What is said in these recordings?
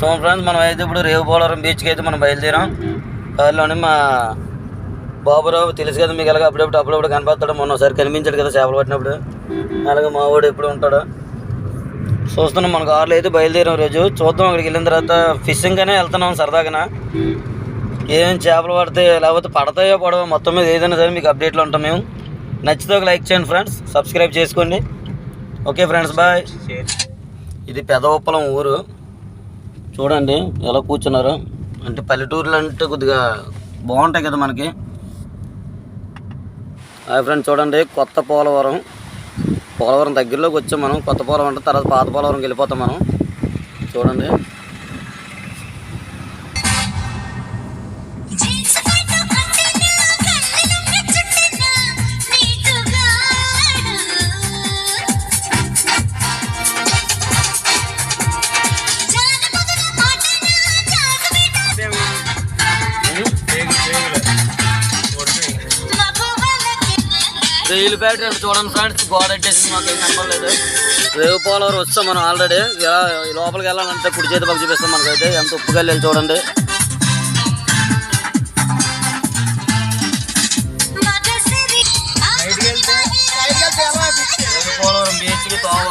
చూడండి ఫ్రెండ్స్ మనం అయితే ఇప్పుడు రేవు పోలవరం బీచ్కి అయితే మనం బయలుదేరాం. దారిలోనే మా బాబురావు తెలుసు కదా మీకు ఎలాగ అప్పుడప్పుడు అప్పుడప్పుడు కనపడతాడు. మొన్న ఒకసారి కనిపించాడు కదా చేపలు పట్టినప్పుడు. అలాగే మా వాడు ఎప్పుడు ఉంటాడు. చూస్తున్నాం మన కార్లో అయితే బయలుదేరాం రోజు. చూద్దాం అక్కడికి వెళ్ళిన తర్వాత ఫిషింగ్ అనే వెళ్తున్నాం సరదాగా ఏం చేపలు పడితే లేకపోతే పడతాయో పడవో మొత్తం మీద ఏదైనా సరే మీకు అప్డేట్లో ఉంటాం మేము. నచ్చితే ఒక లైక్ చేయండి ఫ్రెండ్స్ సబ్స్క్రైబ్ చేసుకోండి. ఓకే ఫ్రెండ్స్ బాయ్ ఇది పెదవప్పలం ఊరు. చూడండి ఎలా కూర్చున్నారు? అంటే పల్లెటూరులు అంటే కొద్దిగా బాగుంటాయి కదా మనకి. హాయ్ ఫ్రెండ్స్ చూడండి కొత్త పోలవరం. పోలవరం దగ్గరలోకి వచ్చాం మనం. కొత్త పోలవరం అంటే తర్వాత పాత పోలవరంకి వెళ్ళిపోతాం మనం. చూడండి. రైలు బ్యాటరీ అంటే చూడండి ఫ్రెండ్స్ గోడ అట్టేసి మాకు ఏం కనపడలేదు రేవు పోలవరం వచ్చాం మనం ఆల్రెడీ ఇలా లోపలికి వెళ్ళాలంటే కుడి చేతి పక్క చూపిస్తాం మనకైతే. ఎంత ఉప్పుగా వెళ్ళి చూడండి. మగసిరి పోలవరం బీచ్కి తోవ.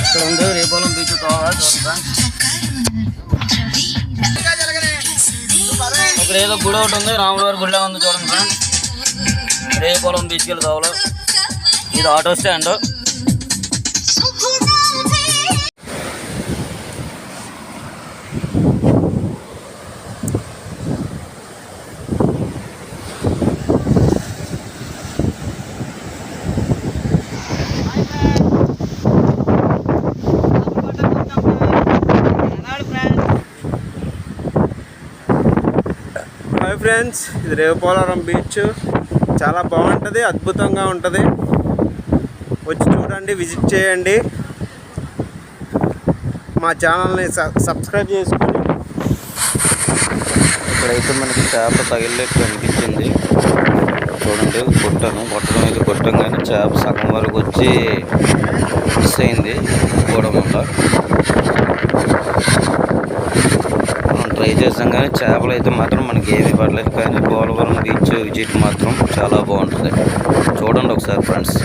ఇక్కడ ఉంది? రేపు పోలవరం బీచ్ తోవ చూడండి ఇక్కడ ఏదో గుడి ఒకటి ఉంది రాముడు వారి గుడిలో ఉంది చూడండి ఫ్రెండ్స్. రేపోలం బీచ్కి వెళ్ళి ఇది ఆటో స్టాండ్. హాయ్ ఫ్రెండ్స్ ఇది రేవుపోలవరం బీచ్ చాలా బాగుంటుంది అద్భుతంగా ఉంటుంది. వచ్చి చూడండి విజిట్ చేయండి. మా ఛానల్ని సబ్స్క్రైబ్ చేసుకొని ఇక్కడైతే మనకి చేప తగిలినట్టు అనిపించింది. చూడండి కొట్టాను కొట్టడం అయితే కొట్టంగానే చేప సగం వరకు వచ్చి మిస్ అయింది. ట్రై చేసాం కానీ చేపలు అయితే మాత్రం మనకి ఏమీ పడలేదు. కానీ పోలవరం బీచ్ విజిట్ మాత్రం చాలా బాగుంటుంది. చూడండి ఒకసారి ఫ్రెండ్స్.